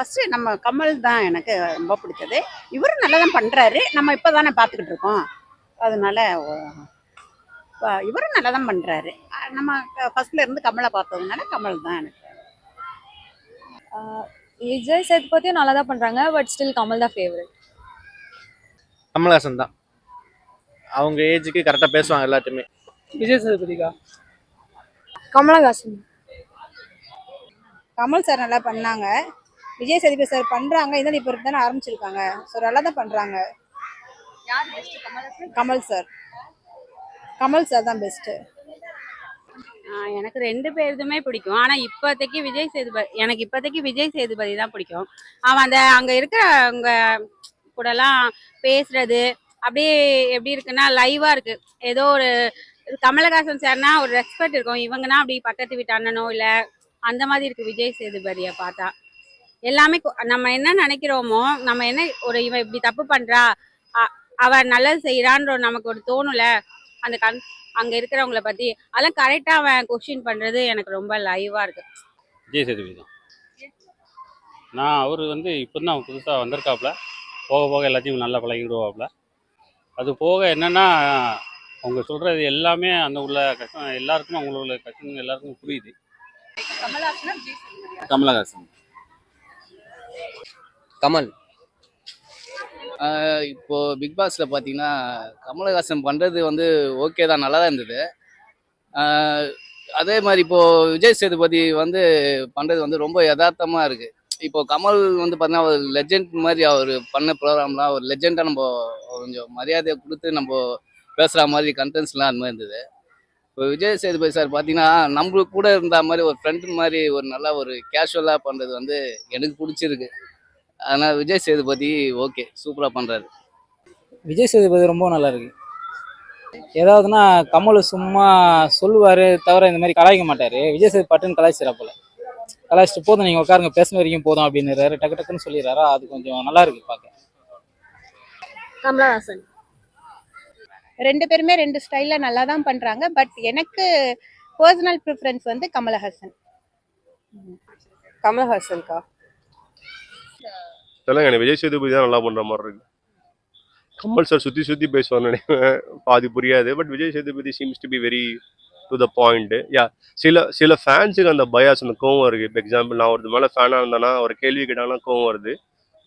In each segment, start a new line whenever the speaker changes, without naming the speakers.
First நம்ம கமல் தான் எனக்கு ரொம்ப பிடிச்சது. இவரும் நல்லா தான் பண்றாரு. நம்ம இப்போ தானே பார்த்துக்கிட்டு இருக்கோம். அதனால இவரும் நல்லா தான் பண்றாரு. அஹ் நம்ம ஃபர்ஸ்ட்ல இருந்து கமலை பார்த்ததுனால கமல் தான் எனக்கு.
விஜய் சேதுபதியும் நல்லா தான் பண்றாங்க பட் ஸ்டில் கமல் தான் ஃபேவரட்
கமல்ஹாசன் தான். அவங்க ஏஜுக்கு கரெக்டாக பேசுவாங்க எல்லாத்தையுமே.
விஜய் சேதுபதிக்கா?
கமலஹாசன்.
கமல் சார் நல்லா பண்ணாங்க. விஜய் சேதுபதி சார் பண்றாங்க இருந்தாலும் இப்போ தானே ஆரம்பிச்சிருக்காங்க. ஸோ நல்லா தான் பண்றாங்க. கமல் சார்? கமல் சார். தான் பெஸ்ட்டு
எனக்கு ரெண்டு பேருதுமே பிடிக்கும். ஆனா இப்போதைக்கு விஜய் சேதுபதி எனக்கு இப்போதைக்கு விஜய் சேதுபதி தான் பிடிக்கும். அவன் அந்த அங்க இருக்கிற அவங்க கூடலாம் பேசுறது அப்படியே எப்படி இருக்குன்னா லைவா இருக்கு. ஏதோ ஒரு கமலஹாசன் சார்னா ஒரு ரெஸ்பெக்ட் இருக்கும். இவங்கன்னா அப்படி பக்கத்து வீட்டு அண்ணனோ இல்ல அந்த மாதிரி இருக்கு விஜய் சேதுபதியை பார்த்தா. எல்லாமே கொ- நம்ம என்ன நினைக்கிறோமோ நம்ம என்ன ஒரு இவன் இப்படி தப்பு பண்றா அ- அவ நல்லது செய்யறான்ற ஒரு நமக்கு ஒரு தோணுல அந்த கண் அங்க இருக்கிறவங்கள பத்தி அதெல்லாம் கரெக்டா அவன் கொஸ்டின் பண்றது எனக்கு ரொம்ப லைவா இருக்கு.
விஜய் சேதுபதி தான். நான் அவர் வந்து இப்போ தான் புதுசாக வந்திருக்காப்புல. போக போக எல்லாத்தையும் நல்லா பழகிடுவாப்புல. அது போக என்னன்னா அவங்க சொல்கிறது எல்லாமே அந்த உள்ள கஷ்டம் எல்லாருக்கும் அவங்கள உள்ள கஷ்டம் எல்லாருக்கும் புரியுது.
கமலஹாசன். கமல். இப்போ பிக் பாஸ்ல பார்த்தீங்கன்னா கமலஹாசன் பண்ணுறது வந்து ஓகே தான் நல்லா தான் இருந்தது அதே மாதிரி இப்போ விஜய் சேதுபதி வந்து பண்ணுறது வந்து ரொம்ப யதார்த்தமாக இருக்கு. இப்போ கமல் வந்து பார்த்தீங்கன்னா ஒரு லெஜெண்ட் மாதிரி அவர் பண்ண ப்ரோக்ராம்லாம் ஒரு லெஜெண்டாக நம்ம கொஞ்சம் மரியாதையை கொடுத்து நம்ம பேசுகிற மாதிரி கண்டென்ட்ஸ்லாம் அந்த மாதிரி இருந்தது. இப்போ விஜய் சேதுபதி சார் பார்த்தீங்கன்னா நம்மளுக்கு கூட இருந்த மாதிரி ஒரு ஃப்ரெண்டு மாதிரி ஒரு நல்லா ஒரு கேஷுவலாக பண்ணுறது வந்து எனக்கு பிடிச்சிருக்கு. அதனால் விஜய் சேதுபதி ஓகே சூப்பராக பண்ணுறாரு
விஜய் சேதுபதி ரொம்ப நல்லா இருக்கு ஏதாவதுன்னா கமல் சும்மா சொல்லுவாரு தவிர இந்த மாதிரி கலாய்க்க மாட்டாரு. விஜய் சேது பட்டுன்னு கலாய்ச்சிடறாப்புல கலாய்ச்சிட்டு போதும் நீங்க உட்காருங்க பேசுன வரைக்கும் போதும் அப்படின்னுறாரு டக்கு டக்குன்னு சொல்லிடுறாரா அது கொஞ்சம் நல்லா இருக்கு பார்க்க
கமலஹாசன்.
ரெண்டு பேருமே ரெண்டு ஸ்டைல்ல நல்லா தான் பண்றாங்க பட் எனக்கு பர்சனல் ப்ரிஃபரன்ஸ் வந்து கமலஹாசன்.
கமலஹாசன்கா?
தெலுங்கு எனக்கு விஜய் சேதுபதி தான் நல்லா பண்ணுற மாதிரி இருக்கு. கமல் சார் சுற்றி சுத்தி பேசுவார்னு நினைவேன் பாதி புரியாது but Vijay Sethupathi seems to be very to the point yeah சில சில ஃபேன்ஸுக்கு அந்த பயாஸ் அந்த கோவம் இருக்கு இப்போ எக்ஸாம்பிள் நான் ஒரு மேலே ஃபேனாக இருந்தேன்னா ஒரு கேள்வி கேட்டாங்கன்னா கோவம் வருது.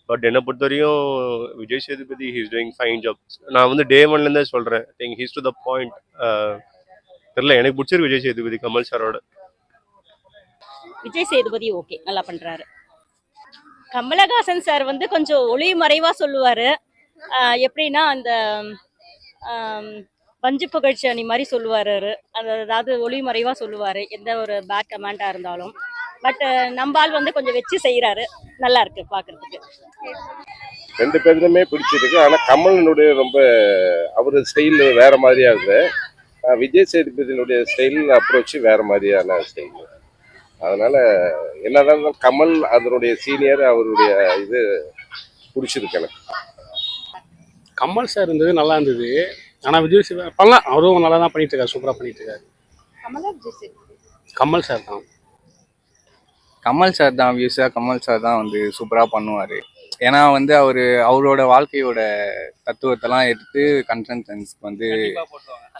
பட் என்னை பொறுத்த வரையும் Vijay Sethupathi he's doing fine job நான் வந்து டே ஒன்லேருந்தே சொல்கிறேன் think he's to the point தெரியல எனக்கு பிடிச்சிருக்கு விஜய் சேதுபதி கமல் சாரோட
விஜய் சேதுபதி ஓகே நல்லா பண்ணுறாரு கமலஹாசன் சார் வந்து கொஞ்சம் ஒளி மறைவா சொல்லுவாரு. எப்படின்னா அந்த பஞ்சு புகழ்ச்சி அணி மாதிரி சொல்லுவார். அவரு. அந்த அதாவது ஒளி சொல்லுவார் எந்த ஒரு பேட் கமெண்டாக இருந்தாலும். பட் நம்ம ஆள் வந்து கொஞ்சம் வச்சு செய்கிறாரு நல்லா இருக்கு பார்க்குறதுக்கு
ரெண்டு பேருமே பிடிச்சிருக்கு. ஆனால் கமலனுடைய ரொம்ப அவரது ஸ்டைல் வேற மாதிரியா இருக்கு. விஜய் சேதுபதியினுடைய ஸ்டைல் அப்ரோச் வேற மாதிரியான ஸ்டைல் அதனால என்னதான் இருந்தாலும் கமல் அதனுடைய சீனியர் அவருடைய இது பிடிச்சிருக்கு எனக்கு.
கமல் சார் இருந்தது நல்லா இருந்தது. ஆனால் விஜய் சேது பண்ணலாம். அவரும் நல்லா தான் பண்ணிட்டு இருக்காரு சூப்பராக பண்ணிட்டு இருக்காரு.
கமல்
சார் தான்.
கமல் சார் தான் வியூஸாக கமல் சார் தான் வந்து சூப்பராக பண்ணுவார். ஏன்னா வந்து அவர் அவரோட வாழ்க்கையோட தத்துவத்தெல்லாம் எடுத்து கண்டென்ட்ஸ்க்கு வந்து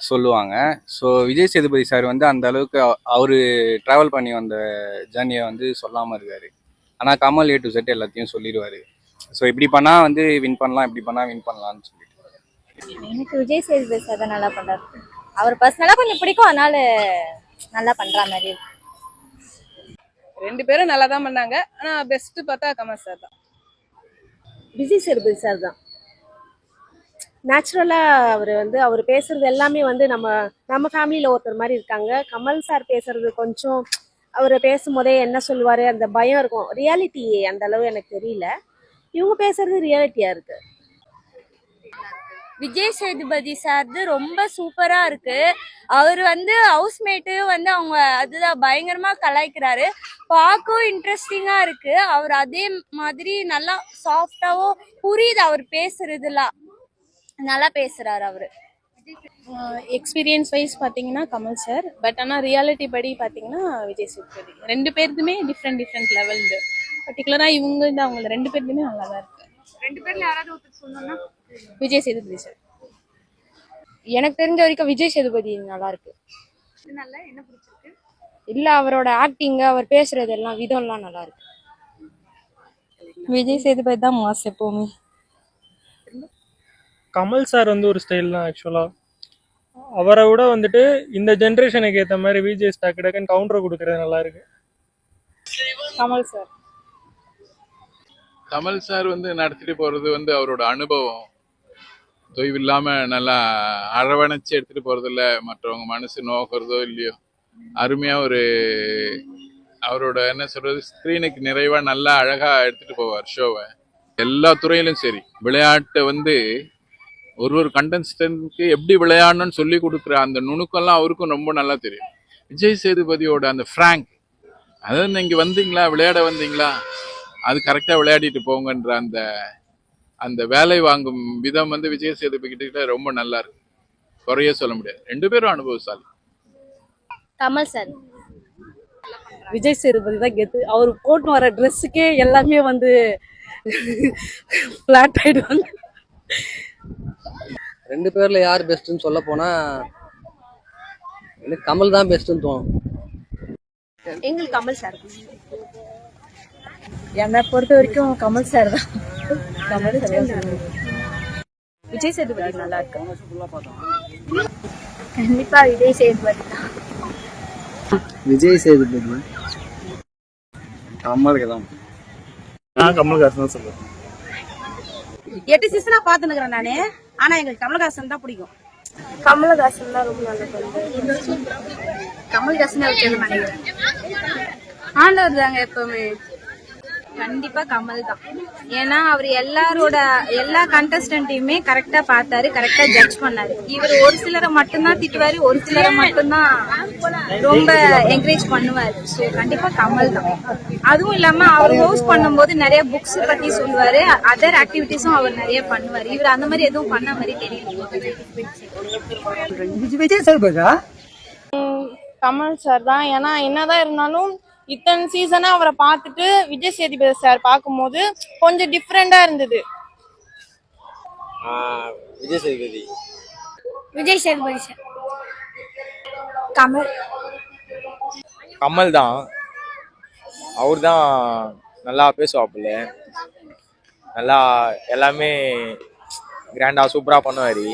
சொல்லுவாங்க. ஸோ விஜய் சேதுபதி சார் வந்து அந்த அளவுக்கு அவர் ட்ராவல் பண்ணி வந்த ஜேர்னியை வந்து சொல்லாமல் இருக்காரு. ஆனால் கமல் ஏ டு செட் எல்லாத்தையும் சொல்லிடுவார். ஸோ இப்படி பண்ணால் வந்து வின் பண்ணலாம் இப்படி பண்ணால் வின் பண்ணலாம்னு சொல்லிட்டு
எனக்கு விஜய் சேதுபதி சார் தான் நல்லா பண்றாரு. அவர் பர்சனலா கொஞ்சம் பிடிக்கும் அதனால நல்லா பண்ற மாதிரி
ரெண்டு பேரும் நல்லா தான் பண்ணாங்க. ஆனா பெஸ்ட் பார்த்தா கமல் சார் தான்.
விஜய் சேதுபதி சார் தான். நேச்சுரலாக அவர் வந்து அவர் பேசுறது எல்லாமே வந்து நம்ம நம்ம ஃபேமிலியில் ஒருத்தர் மாதிரி இருக்காங்க. கமல் சார் பேசுறது கொஞ்சம் அவர் பேசும்போதே என்ன சொல்லுவார் அந்த பயம் இருக்கும். ரியாலிட்டி அந்த அளவு எனக்கு தெரியல. இவங்க பேசுறது ரியாலிட்டியாக இருக்குது
விஜய் சேதுபதி சார்து ரொம்ப சூப்பராக இருக்கு. அவர் வந்து ஹவுஸ்மேட்டு வந்து அவங்க அதுதான் பயங்கரமாக கலாய்க்கிறாரு. பார்க்கவும் இன்ட்ரெஸ்டிங்காக இருக்கு. அவர் அதே மாதிரி நல்லா சாஃப்டாகவும் புரியுது அவர் பேசுறதுலாம். நல்லா பேசுறாரு அவரு.
எக்ஸ்பீரியன்ஸ் வைஸ் பார்த்தீங்கன்னா கமல் சார் பட் ஆனால் ரியாலிட்டி படி பார்த்தீங்கன்னா விஜய் சேதுபதி. ரெண்டு பேருக்குமே டிஃப்ரெண்ட் டிஃப்ரெண்ட் லெவல்
பர்டிகுலராக இவங்க இந்த அவங்க ரெண்டு பேருக்குமே நல்லா தான் இருக்கு.
ரெண்டு பேர்ல யாராவது ஒருத்தர் சொல்லணும்னா
விஜய் சேதுபதி சார்.
எனக்கு தெரிஞ்ச வரைக்கும் விஜய் சேதுபதி நல்லா இருக்கு.
நல்லா என்ன பிடிச்சிருக்கு?
இல்ல அவரோட ஆக்டிங் அவர் பேசுறது எல்லாம் விதம் எல்லாம் நல்லா இருக்கு.
விஜய் சேதுபதி தான் மாஸ் எப்பவுமே.
கமல் சார் வந்து ஒரு ஸ்டைல் தான் ஆக்சுவலாக அவரை விட வந்துட்டு இந்த ஜென்ரேஷனுக்கு ஏற்ற மாதிரி விஜய் டக்கு டக்குன்னு கவுண்டர் கொடுக்கறது நல்லா இருக்கு.
கமல் சார்.
கமல் சார் வந்து நடத்திட்டு போறது வந்து அவரோட அனுபவம். தொய்வில்லாம நல்லா அரவணைச்சு எடுத்துட்டு போறதில்ல. மற்றவங்க மனசு நோக்கிறதோ இல்லையோ. அருமையா ஒரு அவரோட என்ன சொல்றது ஸ்க்ரீனுக்கு நிறைவா நல்லா அழகா எடுத்துட்டு போவார் ஷோவை எல்லா துறையிலும் சரி விளையாட்டை வந்து ஒரு ஒரு கண்டஸ்டன்ட்க்கு எப்படி விளையாடணும்னு சொல்லி கொடுக்குற அந்த நுணுக்கம்லாம் அவருக்கும் ரொம்ப நல்லா தெரியும். விஜய் சேதுபதியோட அந்த ஃப்ராங்க் அதாவது நீங்கள் வந்தீங்களா விளையாட வந்தீங்களா? அது கரெக்டாக விளையாடிட்டு போங்கன்ற அந்த அந்த வேலை வாங்கும் விதம் வந்து விஜய் சேதுபதி கிட்ட ரொம்ப நல்லா இருக்கு. குறைய சொல்ல முடியாது. ரெண்டு பேரும் அனுபவசாலி.
கமல் சார்.
விஜய் சேதுபதி தான் கெத்து. அவர் போட்டு வர ட்ரெஸ்ஸுக்கே எல்லாமே வந்து ஃப்ளாட் ஆயிடுவாங்க.
ரெண்டு பேர்ல யார் பெஸ்ட்னு சொல்ல போனா எனக்கு கமல் தான் பெஸ்ட்னு தோணும்.
எங்களுக்கு கமல் சார்.
என்னை பொறுத்த வரைக்கும் கமல் சார் தான். கமல் சார் விஜய் சேதுபதி நல்லா இருக்கு.
கண்டிப்பா விஜய் சேதுபதி தான்.
விஜய் சேதுபதி. கமலுக்கு தான்.
நான் கமல்ஹாசன் தான் சொல்லுவேன்
எட்டு சீசனா பாத்துனுக்குறேன் நானு. ஆனா எங்களுக்கு கமலஹாசன் தான் பிடிக்கும்.
கமலஹாசன் தான் ரொம்ப நல்லா பண்ணுவாரு
கமல்ஹாசன் ஆண்டவர் தாங்க எப்பவுமே. கண்டிப்பா கமல் தான். ஏன்னா அவர் எல்லாரோட எல்லா கண்டஸ்டன்ட்டையுமே கரெக்டா பார்த்தாரு கரெக்டா ஜட்ஜ் பண்ணாரு. இவர் ஒரு சிலரை மட்டும்தான் திட்டுவாரு ஒரு சிலரை மட்டும்தான் ரொம்ப என்கரேஜ் பண்ணுவாரு. ஸோ கண்டிப்பா கமல் தான். அதுவும் இல்லாம அவர் ஹோஸ்ட் பண்ணும்போது நிறைய புக்ஸ் பத்தி சொல்லுவாரு அதர் ஆக்டிவிட்டிஸும் அவர் நிறைய பண்ணுவாரு. இவர் அந்த மாதிரி எதுவும் பண்ண மாதிரி தெரியல.
விஜய்
கமல் சார் தான். ஏன்னா என்னதான் இருந்தாலும் இத்தனை சீசனா அவரை பார்த்துட்டு விஜய் சேதுபதி சார் பார்க்கும்போது கொஞ்சம் டிஃப்ரெண்டா இருந்தது.
விஜய் சேதுபதி.
விஜய் சேதுபதி சார். கமல்.
கமல் தான். அவர் தான் நல்லா பேசுவாப்புல நல்லா எல்லாமே கிராண்டாக சூப்பராக பண்ணுவார்.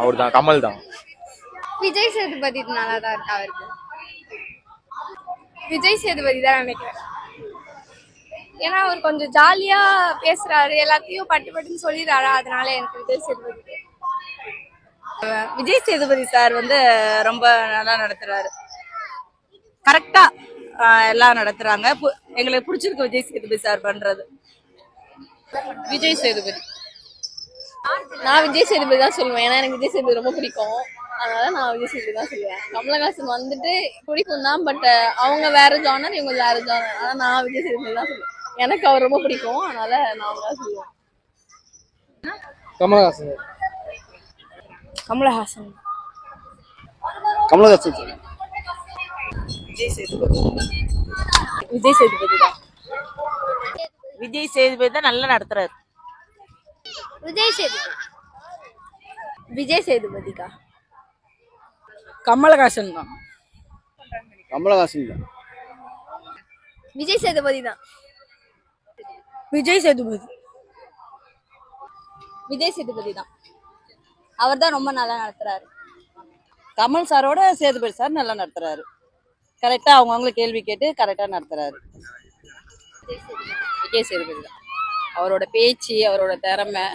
அவர் தான் கமல் தான்.
விஜய் சேதுபதி நல்லா தான் இருக்கு அவருக்கு விஜய் சேதுபதி தான் நினைக்கிறேன். ஏன்னா அவர் கொஞ்சம் ஜாலியா பேசுறாரு. எல்லாத்தையும் பட்டு பட்டுன்னு சொல்லிடுறாரா. அதனால எனக்கு விஜய் சேதுபதி
விஜய் சேதுபதி சார் வந்து ரொம்ப நல்லா நடத்துறாரு. கரெக்டா எல்லாம் நடத்துறாங்க. எங்களுக்கு பிடிச்சிருக்கு விஜய் சேதுபதி சார் பண்றது. விஜய் சேதுபதி.
நான் விஜய் சேதுபதி தான் சொல்லுவேன். ஏன்னா எனக்கு விஜய் சேதுபதி ரொம்ப பிடிக்கும். அதனால நான் விஜய் சேதுபதி தான் சொல்லுவேன். கமலஹாசன் வந்துட்டு பிடிக்கும் தான் பட் அவங்க வேற ஜானர் இவங்க வேற ஜானர் ஆனா நான் விஜய் சேதுபதி தான் சொல்லுவேன். எனக்கு அவர் ரொம்ப பிடிக்கும் அதனால நான் அவங்க தான் சொல்லுவேன்.
கமலஹாசன்.
கமலஹாசன்.
கமலஹாசன்.
விஜய் சேதுபதி.
விஜய் சேதுபதி தான்.
விஜய் சேதுபதி தான் நல்லா நடத்துறாரு.
விஜய் சேதுபதி. விஜய் சேதுபதிக்கா?
கமலஹாசன் தான். கமலஹாசன் தான்.
விஜய் சேதுபதி தான்.
விஜய் சேதுபதி.
விஜய் சேதுபதி தான். அவர் தான் ரொம்ப நல்லா நடத்துறாரு.
கமல் சாரோட சேதுபதி சார் நல்லா நடத்துறாரு. கரெக்டா அவங்கவுங்கள கேள்வி கேட்டு கரெக்டா நடத்துறாரு. விஜய் சேதுபதி தான். அவரோட பேச்சு அவரோட திறமை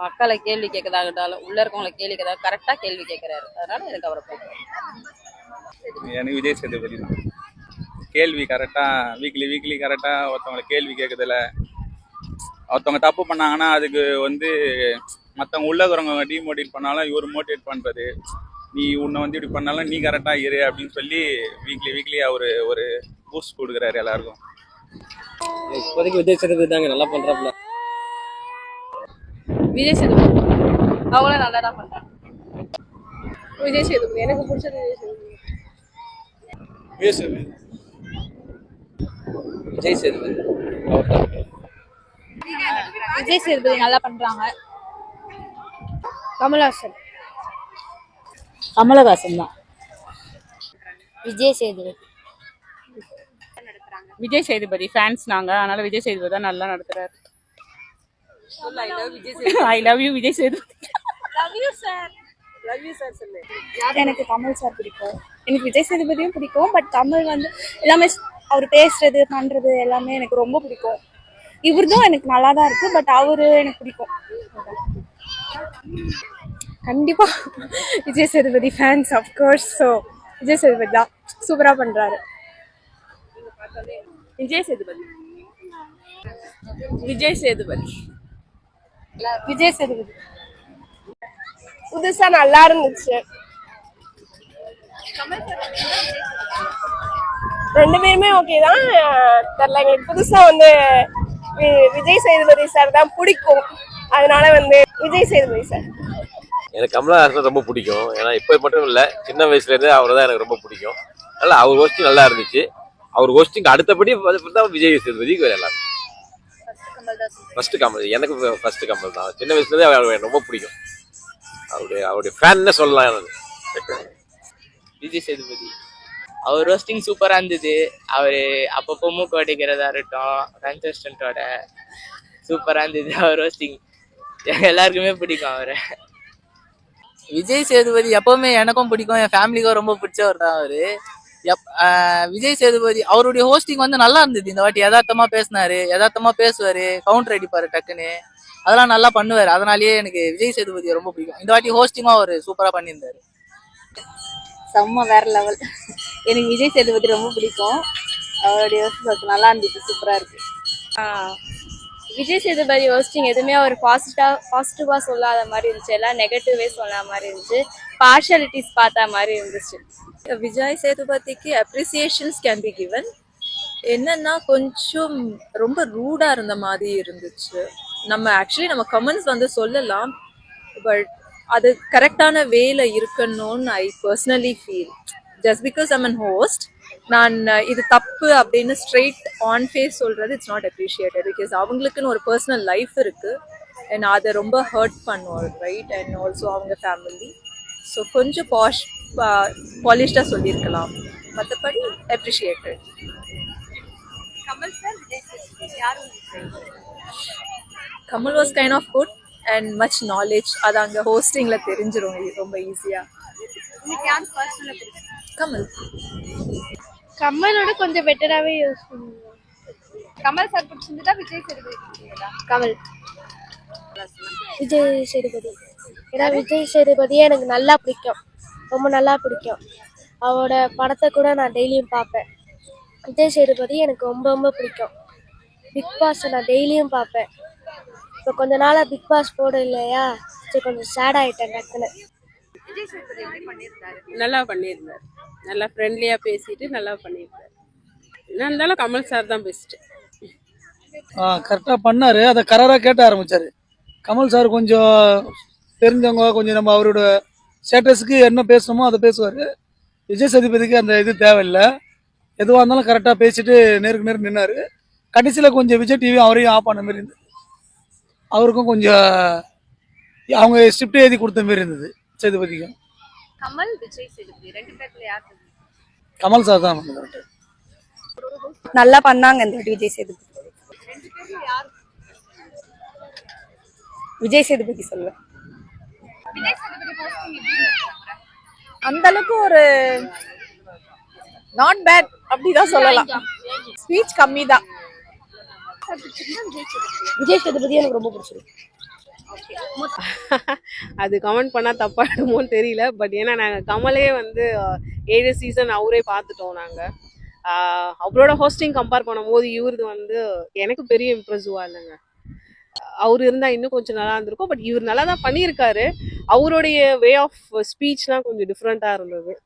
மக்களை கேள்வி கேட்கறதாகட்டாலும் உள்ள இருக்கவங்களை கேள்வி கேட்கறதா கரெக்டா கேள்வி கேட்கறாரு. அதனால எனக்கு அவரை பிடிக்கும்.
எனக்கு விஜய் சேதுபதி கேள்வி கரெக்டாக வீக்லி வீக்லி கரெக்டாக ஒருத்தவங்களை கேள்வி கேட்குறதுல ஒருத்தவங்க தப்பு பண்ணாங்கன்னா அதுக்கு வந்து மற்றவங்க உள்ள இருக்கிறவங்க டிமோட்டிவேட் பண்ணாலும் இவர் மோட்டிவேட் பண்ணுறது நீ உன்னை வந்து இப்படி பண்ணாலும் நீ கரெக்டாக இரு அப்படின்னு சொல்லி வீக்லி வீக்லி அவர் ஒரு பூஸ்ட் கொடுக்குறாரு எல்லாருக்கும்.
இப்போதைக்கு விஜய் சேதுபதி தாங்க நல்லா பண்றாப்புல.
விஜய் சேதுபதி. அவங்களும் நல்லா தான் பண்றாங்க விஜய் சேதுபதி. எனக்கு பிடிச்சது விஜய் சேதுபதி.
விஜய் சேதுபதி.
விஜய் சேதுபதி.
விஜய் சேதுபதி நல்லா பண்றாங்க.
கமல்ஹாசன்.
கமலஹாசன் தான்.
விஜய் சேதுபதி.
விஜய் சேதுபதி. ஃபேன்ஸ் நாங்க. அதனால விஜய் சேதுபதி தான் நல்லா நடத்துறாரு. I love you Vijay Sethupathi
love you sir love you sir சொல்லு. எனக்கு கமல் சார் பிடிக்கும். எனக்கு விஜய் சேதுபதியும் பிடிக்கும் பட் கமல் வந்து எல்லாமே அவர் பேசுறது பண்றது எல்லாமே எனக்கு ரொம்ப பிடிக்கும். இவர்தும் எனக்கு நல்லா தான் இருக்கு பட் அவரு எனக்கு பிடிக்கும். கண்டிப்பா. Vijay Sethupathi fans of course so Vijay Sethupathi தான். சூப்பரா பண்றாரு.
விஜய் சேதுபதி. விஜய் சேதுபதி.
விஜய் சேதுபதி.
புதுசா நல்லா இருந்துச்சு. ரெண்டு பேருமே ஓகே தான். தெரியல எங்களுக்கு புதுசா வந்து வி- விஜய் சேதுபதி சார் தான் பிடிக்கும். அதனால வந்து விஜய் சேதுபதி சார்
எனக்கு கமலஹாசன் ரொம்ப பிடிக்கும். ஏன்னா இப்போ மட்டும் இல்லை சின்ன வயசுலேருந்தே அவர் தான் எனக்கு ரொம்ப பிடிக்கும். அதனால் அவர் கோஷ்டி நல்லா இருந்துச்சு. அவர் கோஷ்டிக்கு அடுத்தபடி தான் விஜய் சேதுபதி எல்லாம் ஃபர்ஸ்ட் கமல் எனக்கு ஃபர்ஸ்ட் கமல் தான். சின்ன வயசுலேருந்தே அவர் எனக்கு ரொம்ப பிடிக்கும். அவருடைய அவருடைய ஃபேன்னு சொல்லலாம் எனக்கு.
விஜய் சேதுபதி. அவர் ரோஸ்டிங் சூப்பராக இருந்தது. அவர் அப்பப்போ மூக்கு அடிக்கிறதா இருக்கட்டும் கன்சஸ்டன்ட்டோட சூப்பராக இருந்தது அவர் ரோஸ்டிங் எல்லாருக்குமே பிடிக்கும் அவரை. விஜய் சேதுபதி எப்பவுமே எனக்கும் பிடிக்கும். என் ஃபேமிலிக்கும் ரொம்ப பிடிச்சவர் தான் அவரு. எப் ஆஹ் விஜய் சேதுபதி அவருடைய ஹோஸ்டிங் வந்து நல்லா இருந்தது. இந்த வாட்டி யதார்த்தமா பேசினாரு. யதார்த்தமா பேசுவாரு. கவுண்டர் அடிப்பாரு டக்குன்னு. அதெல்லாம் நல்லா பண்ணுவாரு. அதனாலேயே எனக்கு விஜய் சேதுபதி ரொம்ப பிடிக்கும். இந்த வாட்டி ஹோஸ்டிங்கும் அவர் சூப்பரா பண்ணியிருந்தாரு.
செம்ம வேற லெவல் எனக்கு விஜய் சேதுபதி ரொம்ப பிடிக்கும். அவருடைய நல்லா இருந்துச்சு சூப்பரா இருக்கு. விஜய் சேதுபதி ஹோஸ்டிங் எதுவுமே அவர் பாசிட்டிவா பாசிட்டிவா சொல்லாத மாதிரி இருந்துச்சு. எல்லாம் நெகட்டிவே சொல்லாத மாதிரி இருந்துச்சு. பார்ஷாலிட்டிஸ் பார்த்த மாதிரி இருந்துச்சு.
விஜய் சேதுபதிக்கு அப்ரிசியேஷன்ஸ் கேன் பி கிவன் என்னன்னா கொஞ்சம் ரொம்ப ரூடா இருந்த மாதிரி இருந்துச்சு. நம்ம ஆக்சுவலி நம்ம கமெண்ட்ஸ் வந்து சொல்லலாம் பட் அது கரெக்டான வேல இருக்கணும்னு I personally feel just because I'm an host நான் இது தப்பு அப்படின்னு ஸ்ட்ரெயிட் ஆன் ஃபேஸ் சொல்றது இட்ஸ் நாட் அப்ரிஷியேட்டட் பிகாஸ் அவங்களுக்குன்னு ஒரு பர்சனல் லைஃப் இருக்கு அண்ட் அதை ரொம்ப ஹர்ட் பண்ணுவோம் ரைட் அண்ட் ஆல்சோ அவங்க ஃபேமிலி ஸோ கொஞ்சம் பாஷ் பாலிஷ்டாக சொல்லியிருக்கலாம். மற்றபடி அப்ரிஷியேட்டட்
கமல் சார் விஜய் சேதுபதி யாரும்
Kamal was kind of good and much knowledge அது அங்கே ஹோஸ்டிங்கில் தெரிஞ்சிரும் இது ரொம்ப ஈஸியாக கமல்.
கமலோட கொஞ்சம் பெட்டராகவே யூஸ் பண்ணுவோம்.
கமல் சார் பிடிச்சிருந்தா விஜய் சேதுபதி
கமல். விஜய் சேதுபதி. ஏன்னா விஜய் சேதுபதியே எனக்கு நல்லா பிடிக்கும். ரொம்ப நல்லா பிடிக்கும். அவரோட படத்தை கூட நான் டெய்லியும் பார்ப்பேன். விஜய் சேதுபதி எனக்கு ரொம்ப ரொம்ப பிடிக்கும். பிக் பாஸை நான் டெய்லியும் பார்ப்பேன். இப்போ கொஞ்ச நாளாக பிக் பாஸ் போட இல்லையா? சரி கொஞ்சம் சேட் ஆகிட்டேன் டக்குன்னு.
நல்லா பண்ணியிருந்தார். நல்லா ஃப்ரெண்ட்லியாக பேசிட்டு நல்லா பண்ணியிருந்தார். என்ன இருந்தாலும் கமல் சார் தான் பெஸ்ட்டு
கரெக்டாக பண்ணார். அதை கராராக கேட்ட ஆரம்பிச்சார். கமல் சார் கொஞ்சம் தெரிஞ்சவங்க கொஞ்சம் நம்ம அவரோட ஸ்டேட்டஸுக்கு என்ன பேசணுமோ அதை பேசுவார். விஜய் சேதுபதிக்கு அந்த இது தேவையில்லை. எதுவாக இருந்தாலும் கரெக்டாக பேசிட்டு நேருக்கு நேர் நின்னார். கடைசியில் கொஞ்சம் விஜய் டிவி அவரையும் ஆஃப் பண்ண மாதிரி இருந்தது. அவருக்கும் கொஞ்சம் அவங்க ஸ்கிரிப்ட் எழுதி கொடுத்த மாதிரி இருந்தது சேதுபதிக்கும்.
கமல் விஜய் சேதுபதி ரெண்டு பேர்த்துல யார்
கமல்? சார் தான் கரெக்ட்
நல்லா பண்ணாங்க இந்த வாட்டி விஜய் சேதுபதி. ரெண்டு பேர்ல யார்?
விஜய் சேதுபதி சொல்லுவேன்
விஜய் சேதுபதி போஸ்டிங் எப்படி இருந்துச்சு?
அந்த அளவுக்கு ஒரு நாட் பேட் அப்படிதான் சொல்லலாம். ஸ்பீச் கம்மி தான் விஜய் சேதுபதி எனக்கு ரொம்ப பிடிச்சிருக்கு.
அது கமெண்ட் பண்ணால் தப்பாயிடுமோன்னு தெரியல பட் ஏன்னா நாங்கள் கமலே வந்து ஏழு சீசன் அவரே பார்த்துட்டோம் நாங்கள் அவரோட ஹோஸ்டிங் கம்பேர் பண்ணும்போது இவரது வந்து எனக்கு பெரிய இம்ப்ரெசிவாக இல்லைங்க. அவர் இருந்தால் இன்னும் கொஞ்சம் நல்லா இருந்திருக்கும். பட் இவர் நல்லா தான் பண்ணியிருக்காரு. அவருடைய வே ஆஃப் ஸ்பீச்லாம் கொஞ்சம் டிஃப்ரெண்ட்டாக இருந்தது.